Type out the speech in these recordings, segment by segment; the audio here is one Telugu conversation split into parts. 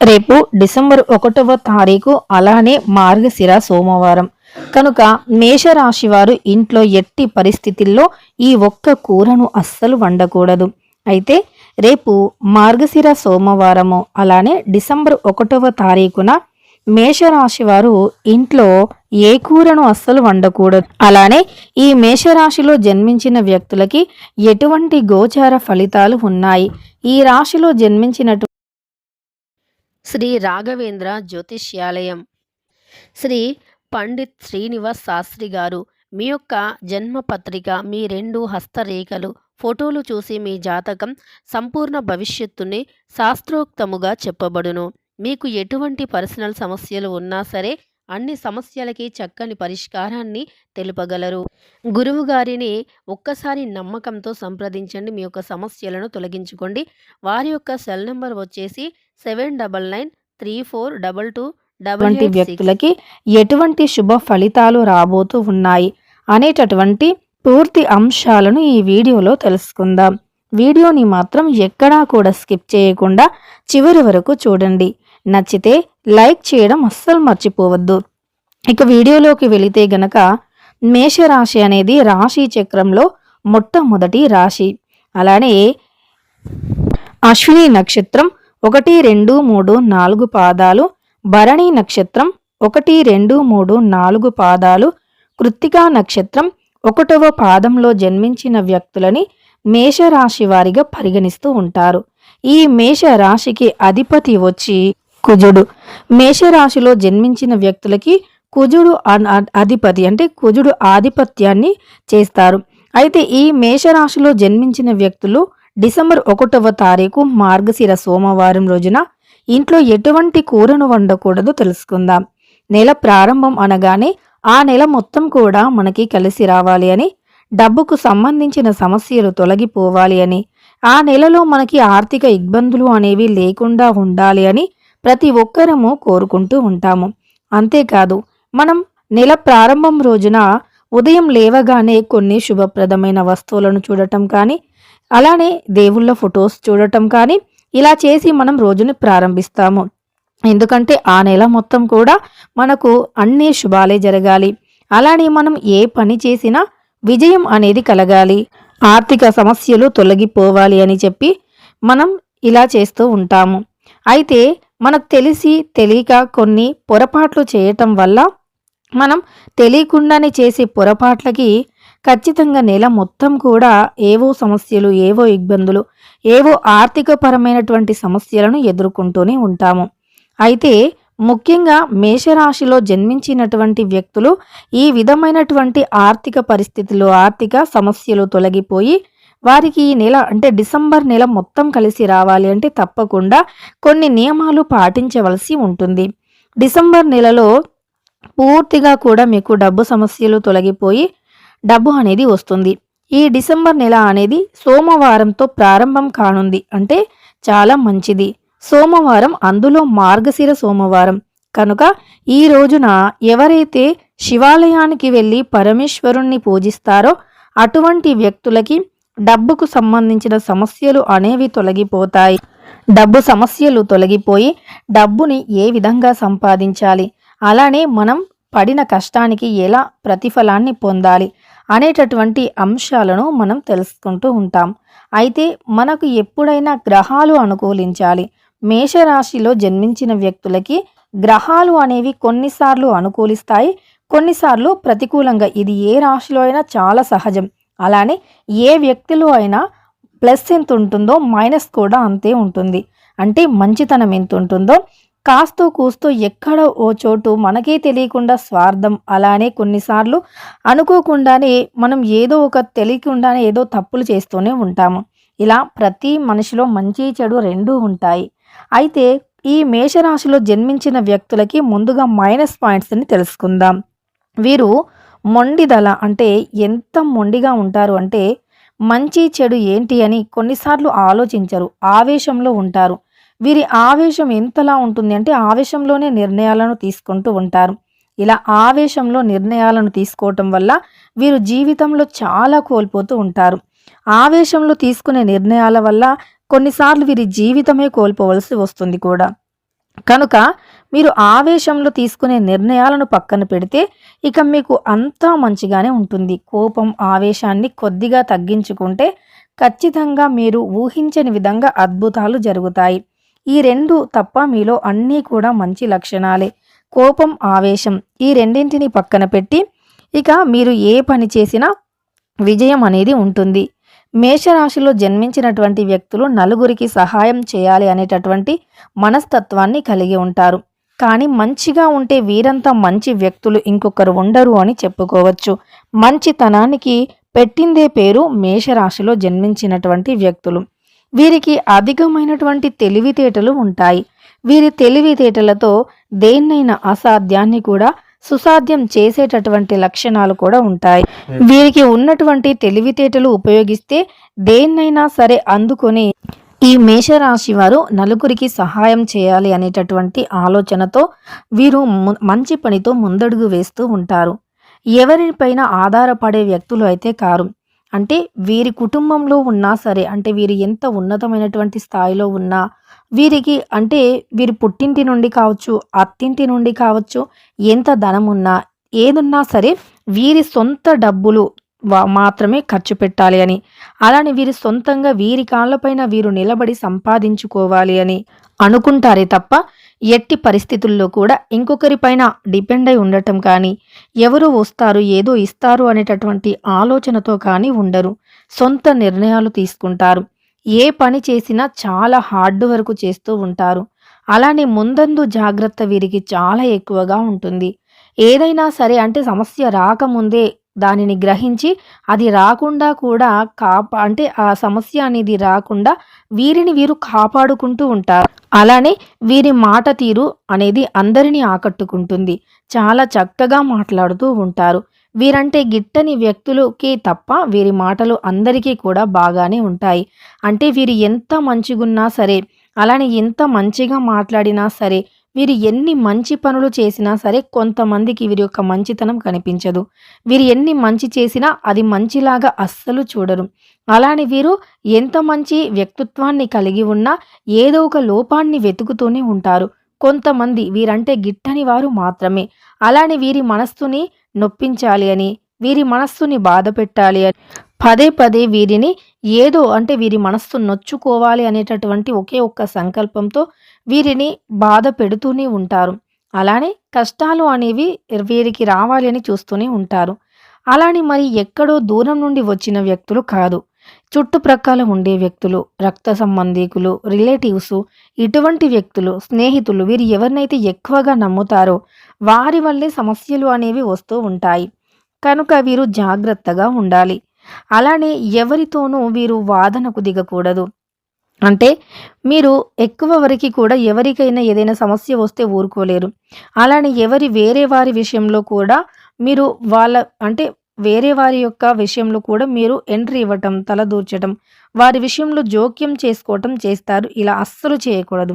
రేపు డిసెంబర్ ఒకటవ తారీఖు అలానే మార్గశిర సోమవారం. కనుక మేషరాశి వారు ఇంట్లో ఎట్టి పరిస్థితుల్లో ఈ ఒక్క కూరను అస్సలు వండకూడదు. అయితే రేపు మార్గశిర సోమవారము అలానే డిసెంబర్ ఒకటవ తారీఖున మేషరాశి వారు ఇంట్లో ఏ కూరను అస్సలు వండకూడదు. అలానే ఈ మేషరాశిలో జన్మించిన వ్యక్తులకి ఎటువంటి గోచార ఫలితాలు ఉన్నాయి. ఈ రాశిలో జన్మించినటు శ్రీ రాఘవేంద్ర జ్యోతిష్యాలయం. శ్రీ పండిత్ శ్రీనివాస్ శాస్త్రి గారు మీ యొక్క జన్మ పత్రిక మీ రెండు హస్తరేఖలు ఫోటోలు చూసి మీ జాతకం సంపూర్ణ భవిష్యత్తుని శాస్త్రోక్తముగా చెప్పబడును. మీకు ఎటువంటి పర్సనల్ సమస్యలు ఉన్నా సరే అన్ని సమస్యలకి చక్కని పరిష్కారాన్ని తెలుపగలరు. గురువు గారిని ఒక్కసారి నమ్మకంతో సంప్రదించండి మీ యొక్క సమస్యలను తొలగించుకోండి. వారి యొక్క సెల్ నెంబర్ వచ్చేసి seven double nine three four double two double అటువంటి వ్యక్తులకి ఎటువంటి శుభ ఫలితాలు రాబోతూ ఉన్నాయి అనేటటువంటి పూర్తి అంశాలను ఈ వీడియోలో తెలుసుకుందాం. వీడియోని మాత్రం ఎక్కడా కూడా స్కిప్ చేయకుండా చివరి వరకు చూడండి. నచ్చితే లైక్ చేయడం అస్సలు మర్చిపోవద్దు. ఇక వీడియోలోకి వెళితే గనక మేషరాశి అనేది రాశి చక్రంలో మొట్టమొదటి రాశి. అలానే అశ్విని నక్షత్రం ఒకటి రెండు మూడు నాలుగు పాదాలు భరణి నక్షత్రం ఒకటి రెండు మూడు నాలుగు పాదాలు కృత్తికా నక్షత్రం ఒకటవ పాదంలో జన్మించిన వ్యక్తులని మేషరాశి వారిగా పరిగణిస్తూ ఉంటారు. ఈ మేషరాశికి అధిపతి వచ్చి కుజుడు. మేషరాశిలో జన్మించిన వ్యక్తులకి కుజుడు అన్- అధిపతి అంటే కుజుడు ఆధిపత్యాన్ని చేస్తారు. అయితే ఈ మేషరాశిలో జన్మించిన వ్యక్తులు డిసెంబర్ ఒకటవ తారీఖు మార్గశిర సోమవారం రోజున ఇంట్లో ఎటువంటి కూరను వండకూడదో తెలుసుకుందాం. నెల ప్రారంభం అనగానే ఆ నెల మొత్తం కూడా మనకి కలిసి రావాలి అని డబ్బుకు సంబంధించిన సమస్యలు తొలగిపోవాలి అని ఆ నెలలో మనకి ఆర్థిక ఇబ్బందులు అనేవి లేకుండా ఉండాలి అని ప్రతి ఒక్కరము కోరుకుంటూ ఉంటాము. అంతేకాదు మనం నెల ప్రారంభం రోజున ఉదయం లేవగానే కొన్ని శుభప్రదమైన వస్తువులను చూడటం కానీ అలానే దేవుళ్ళ ఫొటోస్ చూడటం కానీ ఇలా చేసి మనం రోజుని ప్రారంభిస్తాము. ఎందుకంటే ఆ నెల మొత్తం కూడా మనకు అన్ని శుభాలే జరగాలి. అలానే మనం ఏ పని చేసినా విజయం అనేది కలగాలి. ఆర్థిక సమస్యలు తొలగిపోవాలి అని చెప్పి మనం ఇలా చేస్తూ ఉంటాము. అయితే మనకు తెలిసి తెలియక కొన్ని పొరపాట్లు చేయటం వల్ల మనం తెలియకుండానే చేసే పొరపాట్లకి ఖచ్చితంగా నెల మొత్తం కూడా ఏవో సమస్యలు ఏవో ఇబ్బందులు ఏవో ఆర్థికపరమైనటువంటి సమస్యలను ఎదుర్కొంటూనే ఉంటాము. అయితే ముఖ్యంగా మేషరాశిలో జన్మించినటువంటి వ్యక్తులు ఈ విధమైనటువంటి ఆర్థిక పరిస్థితులు ఆర్థిక సమస్యలు తొలగిపోయి వారికి ఈ నెల అంటే డిసెంబర్ నెల మొత్తం కలిసి రావాలి అంటే తప్పకుండా కొన్ని నియమాలు పాటించవలసి ఉంటుంది. డిసెంబర్ నెలలో పూర్తిగా కూడా మీకు డబ్బు సమస్యలు తొలగిపోయి డబ్బు అనేది వస్తుంది. ఈ డిసెంబర్ నెల అనేది సోమవారంతో ప్రారంభం కానుంది. అంటే చాలా మంచిది. సోమవారం అందులో మార్గశిర సోమవారం. కనుక ఈ రోజున ఎవరైతే శివాలయానికి వెళ్ళి పరమేశ్వరుణ్ణి పూజిస్తారో అటువంటి వ్యక్తులకి డబ్బుకు సంబంధించిన సమస్యలు అనేవి తొలగిపోతాయి. డబ్బు సమస్యలు తొలగిపోయి డబ్బుని ఏ విధంగా సంపాదించాలి? అలానే మనం పడిన కష్టానికి ఎలా ప్రతిఫలాన్ని పొందాలి అనేటటువంటి అంశాలను మనం తెలుసుకుంటూ ఉంటాం. అయితే మనకు ఎప్పుడైనా గ్రహాలు అనుకూలించాలి. మేషరాశిలో జన్మించిన వ్యక్తులకి గ్రహాలు అనేవి కొన్నిసార్లు అనుకూలిస్తాయి కొన్నిసార్లు ప్రతికూలంగా. ఇది ఏ రాశిలో అయినా చాలా సహజం. అలానే ఏ వ్యక్తిలో అయినా ప్లస్ ఎంత ఉంటుందో మైనస్ కూడా అంతే ఉంటుంది. అంటే మంచితనం ఎంత ఉంటుందో కాస్తో కూస్తో ఎక్కడ ఓ చోటు మనకే తెలియకుండా స్వార్థం అలానే కొన్నిసార్లు అనుకోకుండానే మనం ఏదో ఒక తెలియకుండానే ఏదో తప్పులు చేస్తూనే ఉంటాము. ఇలా ప్రతి మనిషిలో మంచి చెడు రెండూ ఉంటాయి. అయితే ఈ మేషరాశిలో జన్మించిన వ్యక్తులకి ముందుగా మైనస్ పాయింట్స్ని తెలుసుకుందాం. వీరు మొండిదల అంటే ఎంత మొండిగా ఉంటారు అంటే మంచి చెడు ఏంటి అని కొన్నిసార్లు ఆలోచించరు ఆవేశంలో ఉంటారు. వీరి ఆవేశం ఎంతలా ఉంటుంది అంటే ఆవేశంలోనే నిర్ణయాలను తీసుకుంటూ ఉంటారు. ఇలా ఆవేశంలో నిర్ణయాలను తీసుకోవటం వల్ల వీరు జీవితంలో చాలా కోల్పోతూ ఉంటారు. ఆవేశంలో తీసుకునే నిర్ణయాల వల్ల కొన్నిసార్లు వీరి జీవితమే కోల్పోవలసి వస్తుంది కూడా. కనుక మీరు ఆవేశంలో తీసుకునే నిర్ణయాలను పక్కన పెడితే ఇక మీకు అంతా మంచిగానే ఉంటుంది. కోపం ఆవేశాన్ని కొద్దిగా తగ్గించుకుంటే ఖచ్చితంగా మీరు ఊహించని విధంగా అద్భుతాలు జరుగుతాయి. ఈ రెండు తప్ప మీలో అన్నీ కూడా మంచి లక్షణాలే. కోపం ఆవేశం ఈ రెండింటిని పక్కన పెట్టి ఇక మీరు ఏ పని చేసినా విజయం అనేది ఉంటుంది. మేషరాశిలో జన్మించినటువంటి వ్యక్తులు నలుగురికి సహాయం చేయాలి అనేటటువంటి మనస్తత్వాన్ని కలిగి ఉంటారు. కానీ మంచిగా ఉంటే వీరంతా మంచి వ్యక్తులు ఇంకొకరు ఉండరు అని చెప్పుకోవచ్చు. మంచితనానికి పెట్టిందే పేరు మేషరాశిలో జన్మించినటువంటి వ్యక్తులు. వీరికి అధికమైనటువంటి తెలివితేటలు ఉంటాయి. వీరి తెలివితేటలతో దేన్నైనా అసాధ్యాన్ని కూడా సుసాధ్యం చేసేటటువంటి లక్షణాలు కూడా ఉంటాయి. వీరికి ఉన్నటువంటి తెలివితేటలు ఉపయోగిస్తే దేన్నైనా సరే అందుకొని ఈ మేషరాశి వారు నలుగురికి సహాయం చేయాలి అనేటటువంటి ఆలోచనతో వీరు మంచి పనితో ముందడుగు వేస్తూ ఉంటారు. ఎవరిపైన ఆధారపడే వ్యక్తులు అయితే కారు. అంటే వీరి కుటుంబంలో ఉన్నా సరే అంటే వీరు ఎంత ఉన్నతమైనటువంటి స్థాయిలో ఉన్నా వీరికి అంటే వీరి పుట్టింటి నుండి కావచ్చు అత్తింటి నుండి కావచ్చు ఎంత ధనం ఉన్నా ఏదున్నా సరే వీరి సొంత డబ్బులు మాత్రమే ఖర్చు పెట్టాలి అని. అలానే వీరి సొంతంగా వీరి కాళ్ళపైన వీరు నిలబడి సంపాదించుకోవాలి అని అనుకుంటారే తప్ప ఎట్టి పరిస్థితుల్లో కూడా ఇంకొకరిపైన డిపెండ్ అయి ఉండటం కానీ ఎవరు వస్తారు ఏదో ఇస్తారు అనేటటువంటి ఆలోచనతో కానీ ఉండరు. సొంత నిర్ణయాలు తీసుకుంటారు. ఏ పని చేసినా చాలా హార్డ్ వర్క్ చేస్తూ ఉంటారు. అలానే ముందందు జాగ్రత్త వీరికి చాలా ఎక్కువగా ఉంటుంది. ఏదైనా సరే అంటే సమస్య రాకముందే దానిని గ్రహించి అది రాకుండా కూడా కాప అంటే ఆ సమస్య అనేది రాకుండా వీరిని వీరు కాపాడుకుంటూ ఉంటారు. అలానే వీరి మాట తీరు అనేది అందరినీ ఆకట్టుకుంటుంది. చాలా చక్కగా మాట్లాడుతూ ఉంటారు. వీరంటే గిట్టని వ్యక్తులకి తప్ప వీరి మాటలు అందరికీ కూడా బాగానే ఉంటాయి. అంటే వీరు ఎంత మంచిగున్నా సరే అలానే ఎంత మంచిగా మాట్లాడినా సరే వీరు ఎన్ని మంచి పనులు చేసినా సరే కొంతమందికి వీరి యొక్క మంచితనం కనిపించదు. వీరు ఎన్ని మంచి చేసినా అది మంచిలాగా అస్సలు చూడరు. అలానే వీరు ఎంత మంచి వ్యక్తిత్వాన్ని కలిగి ఉన్నా ఏదో ఒక లోపాన్ని వెతుకుతూనే ఉంటారు. కొంతమంది వీరంటే గిట్టని వారు మాత్రమే. అలానే వీరి మనస్సుని నొప్పించాలి అని వీరి మనస్సుని బాధ పెట్టాలి అని పదే పదే వీరిని ఏదో అంటే వీరి మనస్సు నొచ్చుకోవాలి అనేటటువంటి ఒకే ఒక్క సంకల్పంతో వీరిని బాధ పెడుతూనే ఉంటారు. అలానే కష్టాలు అనేవి వీరికి రావాలి అని చూస్తూనే ఉంటారు. అలానే మరి ఎక్కడో దూరం నుండి వచ్చిన వ్యక్తులు కాదు. చుట్టుప్రక్కల ఉండే వ్యక్తులు రక్త సంబంధీకులు రిలేటివ్స్ ఇటువంటి వ్యక్తులు స్నేహితులు వీరు ఎవరినైతే ఎక్కువగా నమ్ముతారో వారి వల్లే సమస్యలు అనేవి వస్తూ ఉంటాయి. కనుక వీరు జాగ్రత్తగా ఉండాలి. అలానే ఎవరితోనూ వీరు వాదనకు దిగకూడదు. అంటే మీరు ఎక్కువ వరకు కూడా ఎవరికైనా ఏదైనా సమస్య వస్తే ఊరుకోలేరు. అలానే ఎవరి వేరే వారి విషయంలో కూడా మీరు వాళ్ళ అంటే వేరే వారి యొక్క విషయంలో కూడా మీరు ఎంట్రీ ఇవ్వటం తలదూర్చడం వారి విషయంలో జోక్యం చేసుకోవటం చేస్తారు. ఇలా అస్సలు చేయకూడదు.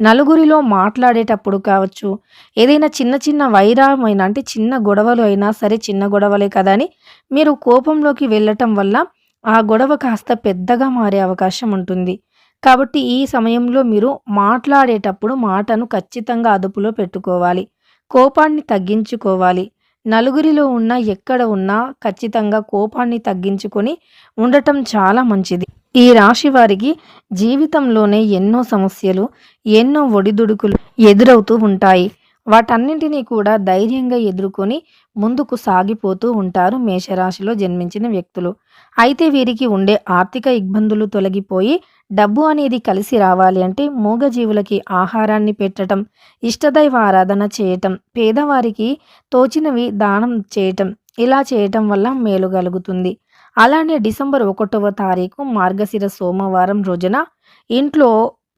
నలుగురిలో మాట్లాడేటప్పుడు కావచ్చు ఏదైనా చిన్న చిన్న వైరామైన అంటే చిన్న గొడవలు అయినా సరే చిన్న గొడవలే కదా అని మీరు కోపంలోకి వెళ్ళటం వల్ల ఆ గొడవ కాస్త పెద్దగా మారే అవకాశం ఉంటుంది. కాబట్టి ఈ సమయంలో మీరు మాట్లాడేటప్పుడు మాటను ఖచ్చితంగా అదుపులో పెట్టుకోవాలి. కోపాన్ని తగ్గించుకోవాలి. నలుగురిలో ఉన్న ఎక్కడ ఉన్నా ఖచ్చితంగా కోపాన్ని తగ్గించుకొని ఉండటం చాలా మంచిది. ఈ రాశి వారికి జీవితంలోనే ఎన్నో సమస్యలు ఎన్నో ఒడిదుడుకులు ఎదురవుతూ ఉంటాయి. వాటన్నింటినీ కూడా ధైర్యంగా ఎదుర్కొని ముందుకు సాగిపోతూ ఉంటారు మేషరాశిలో జన్మించిన వ్యక్తులు. అయితే వీరికి ఉండే ఆర్థిక ఇబ్బందులు తొలగిపోయి డబ్బు అనేది కలిసి రావాలి అంటే మూగజీవులకి ఆహారాన్ని పెట్టడం ఇష్టదైవ ఆరాధన చేయటం పేదవారికి తోచినవి దానం చేయటం ఇలా చేయటం వల్ల మేలు కలుగుతుంది. అలానే డిసెంబర్ ఒకటవ తారీఖు మార్గశిర సోమవారం రోజున ఇంట్లో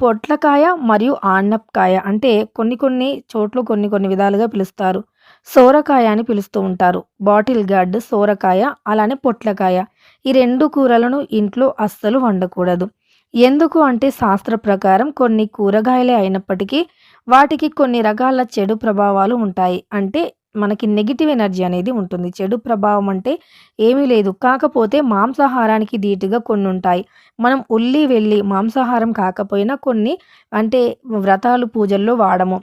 పొట్లకాయ మరియు ఆనపకాయ అంటే కొన్ని కొన్ని చోట్ల కొన్ని కొన్ని విధాలుగా పిలుస్తారు. సోరకాయ అని పిలుస్తూ ఉంటారు. బాటిల్ గార్డ్ సోరకాయ అలానే పొట్లకాయ. ఈ రెండు కూరలను ఇంట్లో అస్సలు వండకూడదు. ఎందుకు అంటే శాస్త్ర ప్రకారం కొన్ని కూరగాయలే అయినప్పటికీ వాటికి కొన్ని రకాల చెడు ప్రభావాలు ఉంటాయి. అంటే మనకి నెగిటివ్ ఎనర్జీ అనేది ఉంటుంది. చెడు ప్రభావం అంటే ఏమీ లేదు. కాకపోతే మాంసాహారానికి ధీటుగా కొన్ని ఉంటాయి. మనం ఉల్లి వెళ్ళి మాంసాహారం కాకపోయినా కొన్ని అంటే వ్రతాలు పూజల్లో వాడము.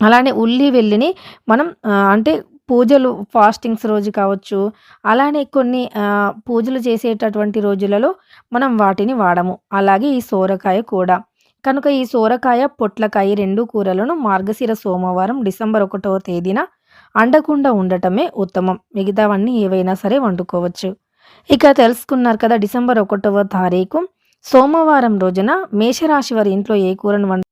అలానే ఉల్లి వెల్లిని మనం అంటే పూజలు ఫాస్టింగ్స్ రోజు కావచ్చు అలానే కొన్ని పూజలు చేసేటటువంటి రోజులలో మనం వాటిని వాడము. అలాగే ఈ సోరకాయ కూడా. కనుక ఈ సోరకాయ పొట్లకాయ రెండు కూరలను మార్గశిర సోమవారం డిసెంబర్ ఒకటవ తేదీన అండకుండా ఉండటమే ఉత్తమం. మిగతావన్నీ ఏవైనా సరే వండుకోవచ్చు. ఇక తెలుసుకున్నారు కదా డిసెంబర్ ఒకటవ తారీఖు. సోమవారం రోజున మేషరాశి వారి ఇంట్లో ఏ కూరను వండు